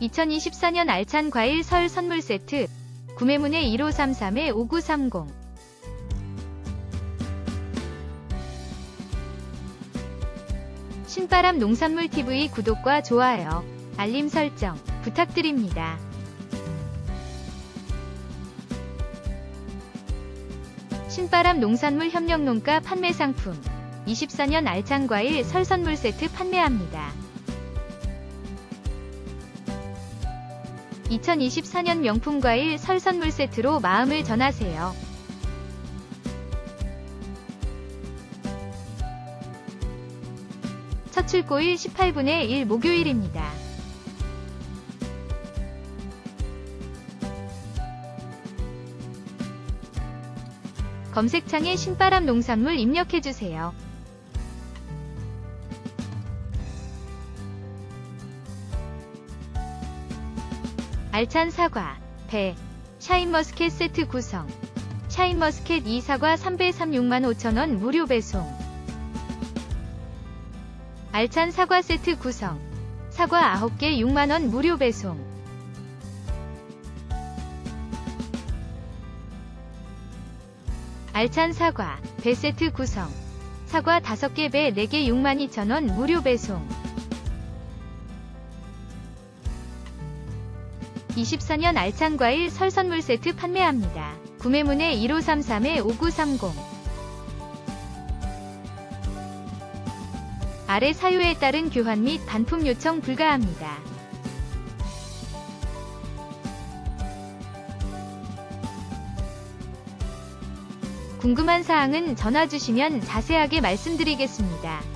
2024년 알찬 과일 설 선물 세트 구매문의 1533-5930 신바람 농산물 TV 구독과 좋아요, 알림 설정 부탁드립니다. 신바람 농산물 협력농가 판매 상품 24년 알찬 과일 설 선물 세트 판매합니다. 2024년 명품 과일 설 선물 세트로 마음을 전하세요. 첫 출고일 18분의 1 목요일입니다. 검색창에 신바람 농산물 입력해주세요. 알찬 사과, 배, 샤인머스켓 세트 구성. 샤인머스켓 2사과 3배 36만 5천원 무료 배송. 알찬 사과 세트 구성. 사과 9개 6만원 무료 배송. 알찬 사과, 배 세트 구성. 사과 5개 배 4개 6만 2천원 무료 배송. 24년 알찬 과일 설 선물 세트 판매합니다. 구매문의 1533-5930 아래 사유에 따른 교환 및 반품 요청 불가합니다. 궁금한 사항은 전화 주시면 자세하게 말씀드리겠습니다.